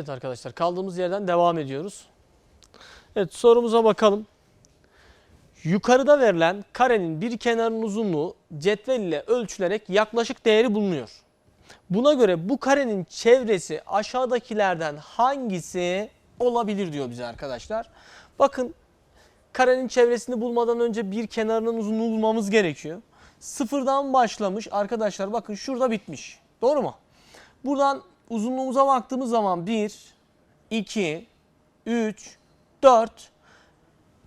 Evet arkadaşlar kaldığımız yerden devam ediyoruz. Evet sorumuza bakalım. Yukarıda verilen karenin bir kenarının uzunluğu cetvel ile ölçülerek yaklaşık değeri bulunuyor. Buna göre bu karenin çevresi aşağıdakilerden hangisi olabilir diyor bize arkadaşlar. Bakın karenin çevresini bulmadan önce bir kenarının uzunluğu bulmamız gerekiyor. Sıfırdan başlamış arkadaşlar bakın şurada bitmiş. Doğru mu? Buradan uzunluğumuza baktığımız zaman 1, 2, 3, 4.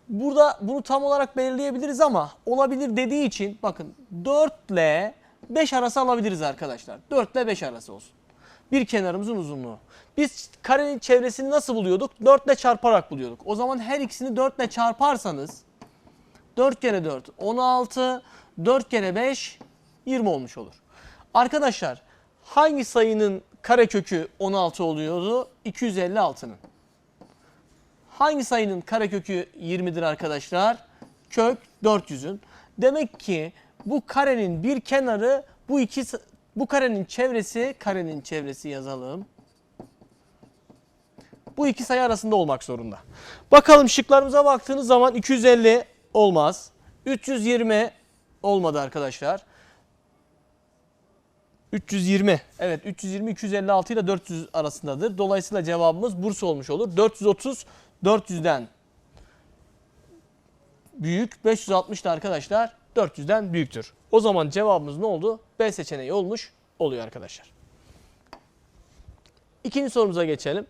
Burada bunu tam olarak belirleyebiliriz ama olabilir dediği için bakın 4 ile 5 arası alabiliriz arkadaşlar. 4 ile 5 arası olsun. Bir kenarımızın uzunluğu. Biz karenin çevresini nasıl buluyorduk? 4 ile çarparak buluyorduk. O zaman her ikisini 4 ile çarparsanız 4 kere 4 16, 4 kere 5 20 olmuş olur. Arkadaşlar hangi sayının karekökü 16 oluyordu? 256'nın. Hangi sayının karekökü 20'dir arkadaşlar? Kök 400'ün. Demek ki bu karenin bir kenarı bu iki bu karenin çevresi, karenin çevresi yazalım. Bu iki sayı arasında olmak zorunda. Bakalım şıklarımıza baktığınız zaman 250 olmaz. 320 olmadı arkadaşlar. 320. Evet 320 256 ile 400 arasındadır. Dolayısıyla cevabımız Bursa olmuş olur. 430 400'den büyük. 560 da arkadaşlar 400'den büyüktür. O zaman cevabımız ne oldu? B seçeneği olmuş oluyor arkadaşlar. İkinci sorumuza geçelim.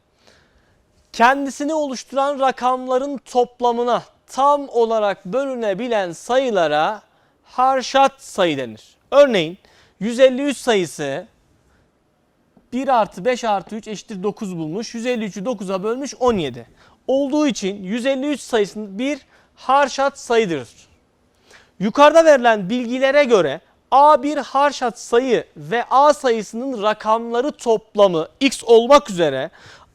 Kendisini oluşturan rakamların toplamına tam olarak bölünebilen sayılara harşat sayı denir. Örneğin 153 sayısı 1 artı 5 artı 3 eşittir 9 bulmuş. 153'ü 9'a bölmüş 17. Olduğu için 153 sayısının bir harşat sayıdır. Yukarıda verilen bilgilere göre A bir harşat sayı ve A sayısının rakamları toplamı x olmak üzere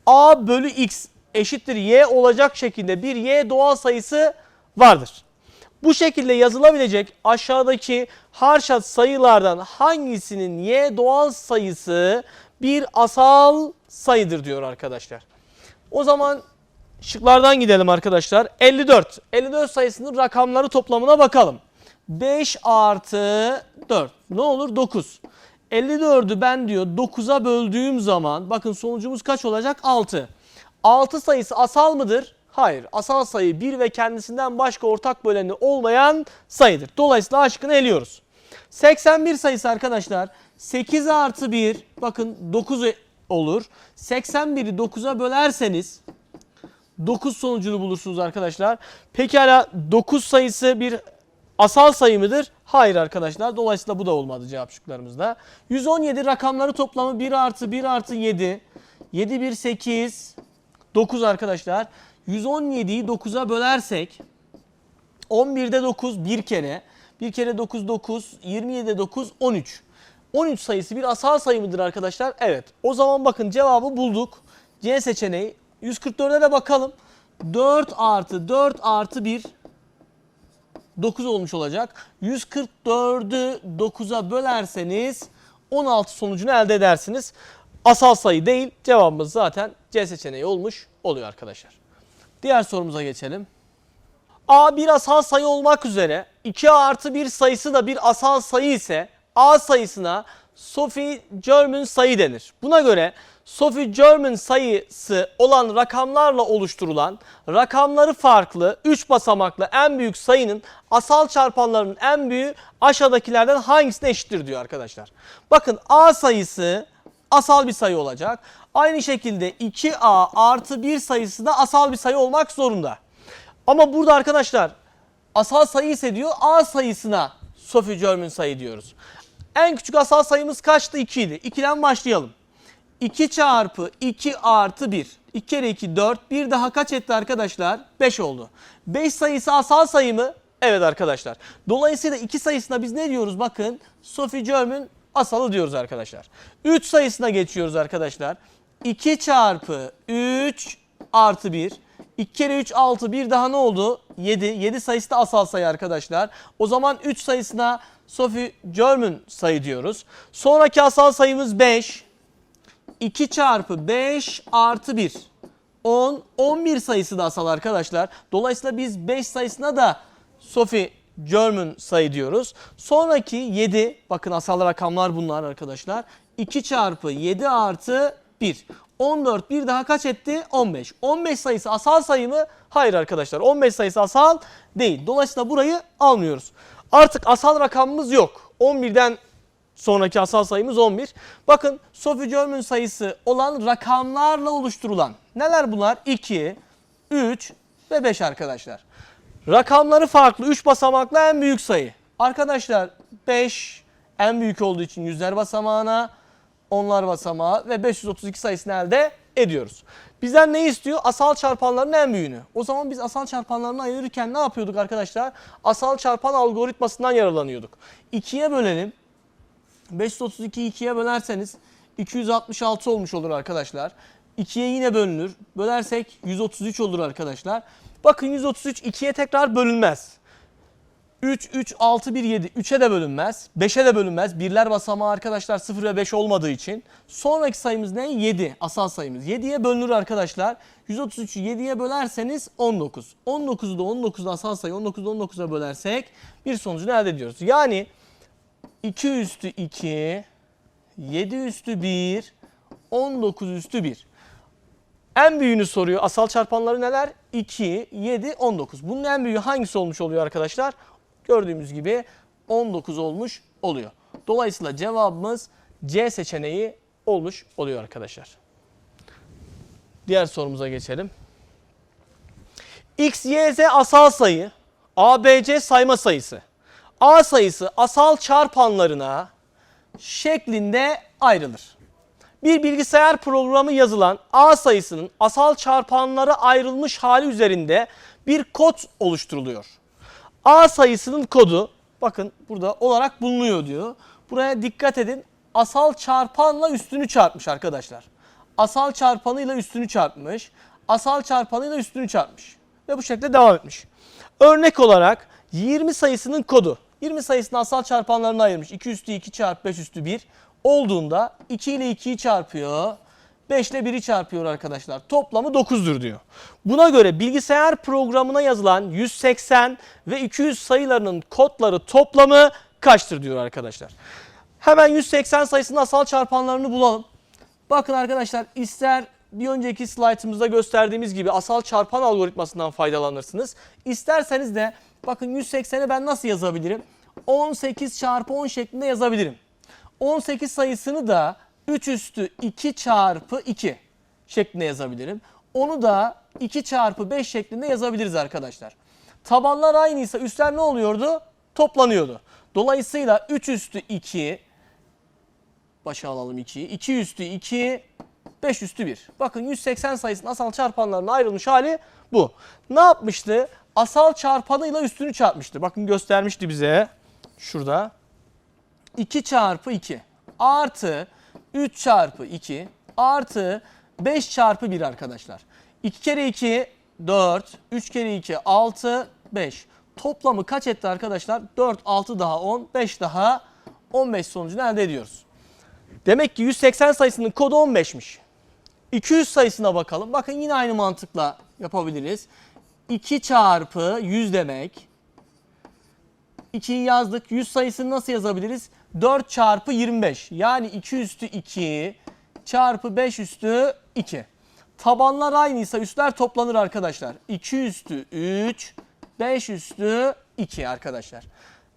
A bölü x eşittir y olacak şekilde bir y doğal sayısı vardır. Bu şekilde yazılabilecek aşağıdaki harşat sayılardan hangisinin y doğal sayısı bir asal sayıdır diyor arkadaşlar. O zaman şıklardan gidelim arkadaşlar. 54. 54 sayısının rakamları toplamına bakalım. 5 artı 4 ne olur 9. 54'ü ben diyor 9'a böldüğüm zaman bakın sonucumuz kaç olacak? 6. 6 sayısı asal mıdır? Hayır. Asal sayı 1 ve kendisinden başka ortak böleni olmayan sayıdır. Dolayısıyla A şıkkını eliyoruz. 81 sayısı arkadaşlar 8 artı 1 bakın 9 olur. 81'i 9'a bölerseniz 9 sonucunu bulursunuz arkadaşlar. Pekala 9 sayısı bir asal sayı mıdır? Hayır arkadaşlar. Dolayısıyla bu da olmadı cevap şıklarımızda. 117 rakamları toplamı 1 artı 1 artı 7. 7 1 8 9 arkadaşlar. 117'yi 9'a bölersek 11'de 9 bir kere. Bir kere 9 9, 27'de 9 13. 13 sayısı bir asal sayı mıdır arkadaşlar? Evet. O zaman bakın cevabı bulduk. C seçeneği. 144'e de bakalım. 4 artı 4 artı 1 9 olmuş olacak. 144'ü 9'a bölerseniz 16 sonucunu elde edersiniz. Asal sayı değil. Cevabımız zaten C seçeneği olmuş oluyor arkadaşlar. Diğer sorumuza geçelim. A bir asal sayı olmak üzere 2 artı 1 sayısı da bir asal sayı ise A sayısına Sophie German sayı denir. Buna göre Sophie German sayısı olan rakamlarla oluşturulan rakamları farklı 3 basamaklı en büyük sayının asal çarpanlarının en büyüğü aşağıdakilerden hangisine eşittir diyor arkadaşlar. Bakın A sayısı asal bir sayı olacak. Aynı şekilde 2A artı 1 sayısı da asal bir sayı olmak zorunda. Ama burada arkadaşlar asal sayı ise diyor A sayısına Sophie German sayı diyoruz. En küçük asal sayımız kaçtı? 2 idi. 2'den başlayalım. 2 çarpı 2 artı 1. 2 kere 2 4. Bir daha kaç etti arkadaşlar? 5 oldu. 5 sayısı asal sayı mı? Evet arkadaşlar. Dolayısıyla 2 sayısına biz ne diyoruz? Bakın Sophie German asalı diyoruz arkadaşlar. 3 sayısına geçiyoruz arkadaşlar. 2 çarpı 3 artı 1. 2 kere 3 6 bir daha ne oldu? 7. 7 sayısı da asal sayı arkadaşlar. O zaman 3 sayısına Sophie German sayı diyoruz. Sonraki asal sayımız 5. 2 çarpı 5 artı 1. 10, 11 sayısı da asal arkadaşlar. Dolayısıyla biz 5 sayısına da Sophie German sayı diyoruz. Sonraki 7, bakın asal rakamlar bunlar arkadaşlar. 2 çarpı 7 artı 1. 14 bir daha kaç etti? 15. 15 sayısı asal sayı mı? Hayır arkadaşlar. 15 sayısı asal değil. Dolayısıyla burayı almıyoruz. Artık asal rakamımız yok. 11'den sonraki asal sayımız 11. Bakın Sophie German sayısı olan rakamlarla oluşturulan. Neler bunlar? 2, 3 ve 5 arkadaşlar. Rakamları farklı. 3 basamaklı en büyük sayı. Arkadaşlar 5 en büyük olduğu için yüzler basamağına, onlar basamağı ve 532 sayısını elde ediyoruz. Bizden ne istiyor? Asal çarpanların en büyüğünü. O zaman biz asal çarpanlarını ayırırken ne yapıyorduk arkadaşlar? Asal çarpan algoritmasından yararlanıyorduk. 2'ye bölelim. 532'yi 2'ye bölerseniz 266 olmuş olur arkadaşlar. 2'ye yine bölünür. Bölersek 133 olur arkadaşlar. Bakın 133 2'ye tekrar bölünmez. 3, 3, 6, 1, 7. 3'e de bölünmez. 5'e de bölünmez. Birler basamağı arkadaşlar 0 ve 5 olmadığı için. Sonraki sayımız ne? 7. Asal sayımız. 7'ye bölünür arkadaşlar. 133'ü 7'ye bölerseniz 19. 19'u da 19'da asal sayı 19'u da 19'a bölersek bir sonucunu elde ediyoruz. Yani 2 üstü 2, 7 üstü 1, 19 üstü 1. En büyüğünü soruyor. Asal çarpanları neler? 2, 7, 19. Bunun en büyüğü hangisi olmuş oluyor arkadaşlar? Gördüğümüz gibi 19 olmuş oluyor. Dolayısıyla cevabımız C seçeneği olmuş oluyor arkadaşlar. Diğer sorumuza geçelim. X, Y, Z asal sayı, A, B, C sayma sayısı. A sayısı asal çarpanlarına şeklinde ayrılır. Bir bilgisayar programı yazılan A sayısının asal çarpanlara ayrılmış hali üzerinde bir kod oluşturuluyor. A sayısının kodu bakın burada olarak bulunuyor diyor. Buraya dikkat edin. Asal çarpanla üstünü çarpmış arkadaşlar. Asal çarpanıyla üstünü çarpmış. Asal çarpanıyla üstünü çarpmış. Ve bu şekilde devam etmiş. Örnek olarak 20 sayısının kodu. 20 sayısını asal çarpanlarına ayırmış. 2 üstü 2 çarpı 5 üstü 1 olduğunda 2 ile 2'yi çarpıyor. 5 ile 1'i çarpıyor arkadaşlar. Toplamı 9'dur diyor. Buna göre bilgisayar programına yazılan 180 ve 200 sayılarının kodları toplamı kaçtır diyor arkadaşlar. Hemen 180 sayısının asal çarpanlarını bulalım. Bakın arkadaşlar ister bir önceki slaytımızda gösterdiğimiz gibi asal çarpan algoritmasından faydalanırsınız. İsterseniz de bakın 180'i ben nasıl yazabilirim? 18 çarpı 10 şeklinde yazabilirim. 18 sayısını da 3 üstü 2 çarpı 2 şeklinde yazabilirim. Onu da 2 çarpı 5 şeklinde yazabiliriz arkadaşlar. Tabanlar aynıysa üstler ne oluyordu? Toplanıyordu. Dolayısıyla 3 üstü 2 başa alalım 2'yi. 2 üstü 2 5 üstü 1. Bakın 180 sayısının asal çarpanlarına ayrılmış hali bu. Ne yapmıştı? Asal çarpanıyla üstünü çarpmıştı. Bakın göstermişti bize. Şurada. 2 çarpı 2 artı 3 çarpı 2 artı 5 çarpı 1 arkadaşlar. 2 kere 2 4, 3 kere 2 6, 5. Toplamı kaç etti arkadaşlar? 4, 6 daha 10, 5 daha 15 sonucunu elde ediyoruz. Demek ki 180 sayısının kodu 15'miş. 200 sayısına bakalım. Bakın yine aynı mantıkla yapabiliriz. 2 çarpı 100 demek. 2'yi yazdık. 100 sayısını nasıl yazabiliriz? 4 çarpı 25. Yani 2 üstü 2 çarpı 5 üstü 2. Tabanlar aynıysa üstler toplanır arkadaşlar. 2 üstü 3, 5 üstü 2 arkadaşlar.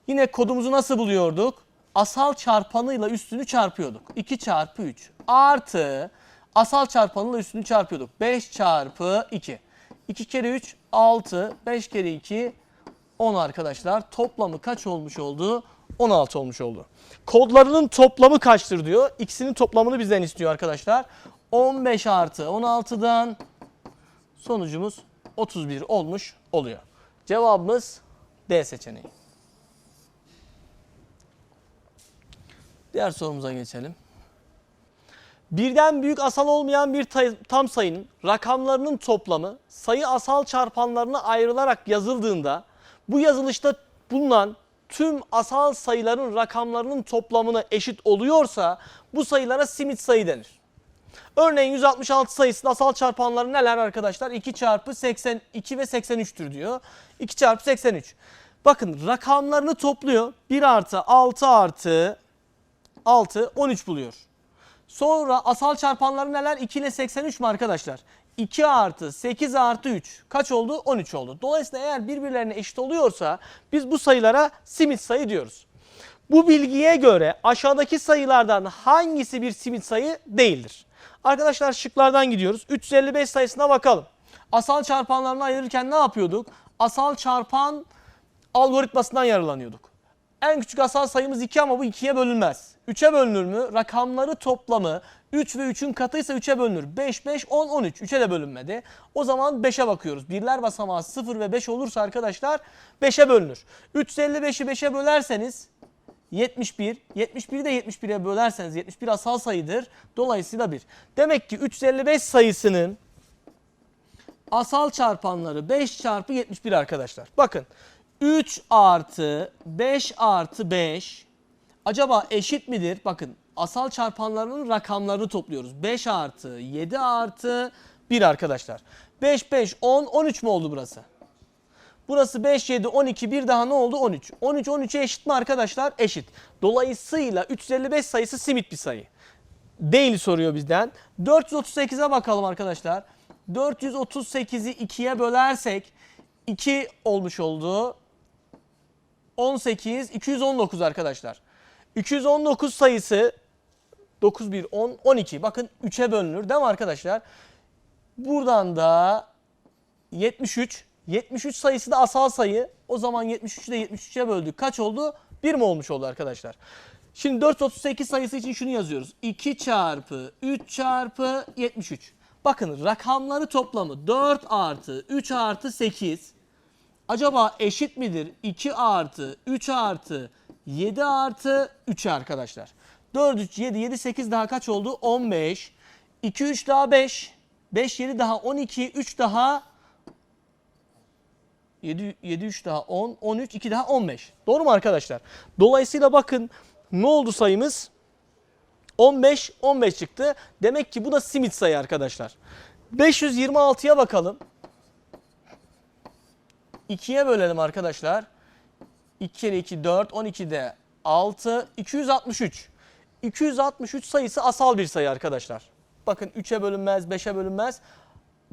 Yine kodumuzu nasıl buluyorduk? Asal çarpanıyla üstünü çarpıyorduk. 2 çarpı 3 artı asal çarpanıyla üstünü çarpıyorduk. 5 çarpı 2. 2 kere 3 6, 5 kere 2 10 arkadaşlar. Toplamı kaç olmuş oldu? 16 olmuş oldu. Kodlarının toplamı kaçtır diyor. İkisinin toplamını bizden istiyor arkadaşlar. 15 artı 16'dan sonucumuz 31 olmuş oluyor. Cevabımız D seçeneği. Diğer sorumuza geçelim. Birden büyük asal olmayan bir tam sayının rakamlarının toplamı sayı asal çarpanlarına ayrılarak yazıldığında bu yazılışta bulunan tüm asal sayıların rakamlarının toplamına eşit oluyorsa bu sayılara simit sayı denir. Örneğin 166 sayısının asal çarpanları neler arkadaşlar? 2 çarpı 82 ve 83'tür diyor. 2 çarpı 83. Bakın rakamlarını topluyor. 1 artı 6 artı 6 13 buluyor. Sonra asal çarpanları neler? 2 ile 83 mi arkadaşlar? 2 artı 8 artı 3 kaç oldu? 13 oldu. Dolayısıyla eğer birbirlerine eşit oluyorsa biz bu sayılara simit sayı diyoruz. Bu bilgiye göre aşağıdaki sayılardan hangisi bir simit sayı değildir? Arkadaşlar şıklardan gidiyoruz. 355 sayısına bakalım. Asal çarpanlarını ayırırken ne yapıyorduk? Asal çarpan algoritmasından yararlanıyorduk. En küçük asal sayımız 2 ama bu 2'ye bölünmez. 3'e bölünür mü? Rakamları toplamı 3 ve 3'ün katıysa 3'e bölünür. 5, 5, 10, 13. 3'e de bölünmedi. O zaman 5'e bakıyoruz. Birler basamağı 0 ve 5 olursa arkadaşlar 5'e bölünür. 355'i 5'e bölerseniz 71. 71'i de 71'e bölerseniz 71 asal sayıdır. Dolayısıyla 1. Demek ki 355 sayısının asal çarpanları 5 çarpı 71 arkadaşlar. Bakın 3 artı 5 artı 5 acaba eşit midir? Bakın asal çarpanlarının rakamlarını topluyoruz. 5 artı 7 artı 1 arkadaşlar. 5 5 10 13 mü oldu burası? Burası 5 7 12 bir daha ne oldu? 13. 13 13'e eşit mi arkadaşlar? Eşit. Dolayısıyla 355 sayısı simit bir sayı. Değil soruyor bizden. 438'e bakalım arkadaşlar. 438'i 2'ye bölersek 2 olmuş oldu. 18, 219 arkadaşlar. 219 sayısı 9, 1, 10, 12. Bakın 3'e bölünür değil mi arkadaşlar? Buradan da 73. 73 sayısı da asal sayı. O zaman 73'ü de 73'e böldük. Kaç oldu? 1 mi olmuş oldu arkadaşlar? Şimdi 438 sayısı için şunu yazıyoruz. 2 çarpı 3 çarpı 73. Bakın rakamları toplamı 4 artı 3 artı 8. Acaba eşit midir? 2 artı 3 artı 7 artı 3 arkadaşlar. 4 3 7 7 8 daha kaç oldu? 15. 2 3 daha 5. 5 7 daha 12. 3 daha 7, 7 3 daha 10, 13, 2 daha 15. Doğru mu arkadaşlar? Dolayısıyla bakın ne oldu sayımız? 15, 15 çıktı. Demek ki bu da simit sayı arkadaşlar. 526'ya bakalım. 2'ye bölelim arkadaşlar. 2 kere 2 4, 12'de 6, 263. 263 sayısı asal bir sayı arkadaşlar. Bakın 3'e bölünmez, 5'e bölünmez.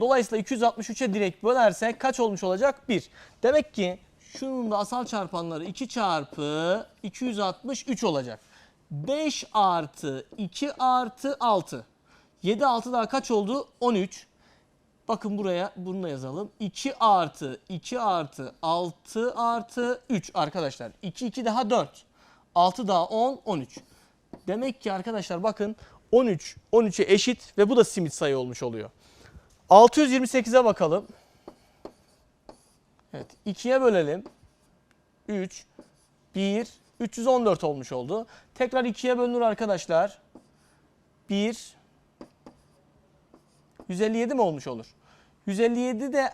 Dolayısıyla 263'e direkt bölersek kaç olmuş olacak? 1. Demek ki şunun da asal çarpanları 2 çarpı 263 olacak. 5 artı 2 artı 6. 7 6 daha kaç oldu? 13. Bakın buraya bunu da yazalım. 2 artı 2 artı 6 artı 3 arkadaşlar. 2 2 daha 4. 6 daha 10 13. Demek ki arkadaşlar bakın 13 13'e eşit ve bu da simit sayı olmuş oluyor. 628'e bakalım. Evet 2'ye bölelim. 3 1 314 olmuş oldu. Tekrar 2'ye bölünür arkadaşlar. 1 157 mi olmuş olur? 157 de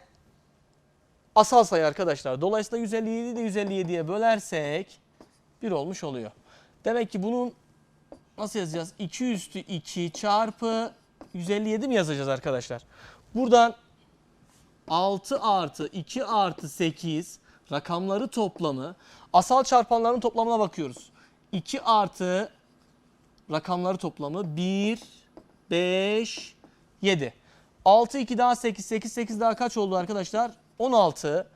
asal sayı arkadaşlar. Dolayısıyla 157'yi de 157'ye bölersek 1 olmuş oluyor. Demek ki bunun nasıl yazacağız? 2 üstü 2 çarpı 157 mi yazacağız arkadaşlar? Buradan 6 artı 2 artı 8 rakamları toplamı asal çarpanların toplamına bakıyoruz. 2 artı rakamları toplamı 1, 5, 7. 6, 2 daha 8, 8, 8 daha kaç oldu arkadaşlar? 16.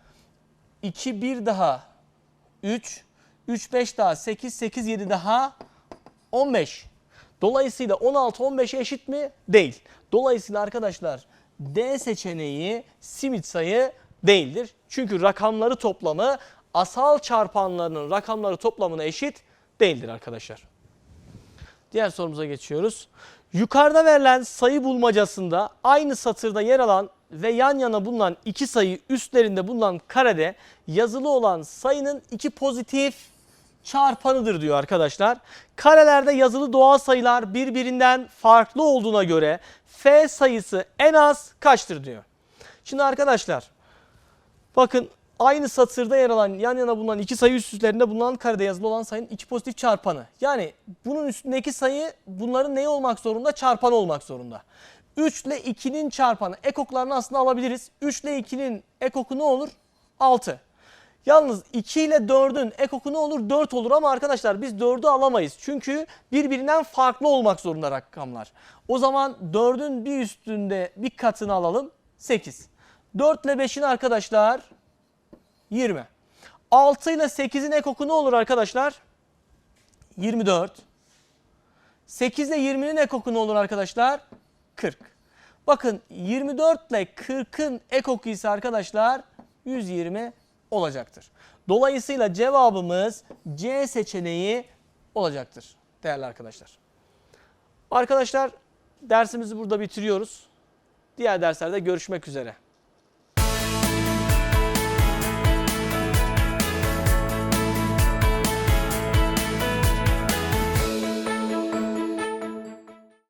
2, 1 daha 3, 3, 5 daha 8, 8, 7 daha 15. Dolayısıyla 16 15'e eşit mi? Değil. Dolayısıyla arkadaşlar D seçeneği simit sayı değildir. Çünkü rakamları toplamı asal çarpanlarının rakamları toplamına eşit değildir arkadaşlar. Diğer sorumuza geçiyoruz. Yukarıda verilen sayı bulmacasında aynı satırda yer alan ve yan yana bulunan iki sayı üstlerinde bulunan karede yazılı olan sayının iki pozitif çarpanıdır diyor arkadaşlar. Karelerde yazılı doğal sayılar birbirinden farklı olduğuna göre f sayısı en az kaçtır diyor. Şimdi arkadaşlar bakın aynı satırda yer alan yan yana bulunan iki sayı üst üstlerinde bulunan karede yazılı olan sayının iki pozitif çarpanı. Yani bunun üstündeki sayı bunların ne olmak zorunda? Çarpanı olmak zorunda. 3 ile 2'nin çarpanı. Ekoklarını aslında alabiliriz. 3 ile 2'nin ekoku ne olur? 6. Yalnız 2 ile 4'ün ekoku ne olur? 4 olur ama arkadaşlar biz 4'ü alamayız. Çünkü birbirinden farklı olmak zorunda rakamlar. O zaman 4'ün bir üstünde bir katını alalım. 8. 4 ile 5'in arkadaşlar 20. 6 ile 8'in ekoku ne olur arkadaşlar? 24. 8 ile 20'nin ekoku ne olur arkadaşlar? 40. Bakın 24 ile 40'ın ekoku ise arkadaşlar 120 olacaktır. Dolayısıyla cevabımız C seçeneği olacaktır değerli arkadaşlar. Arkadaşlar dersimizi burada bitiriyoruz. Diğer derslerde görüşmek üzere.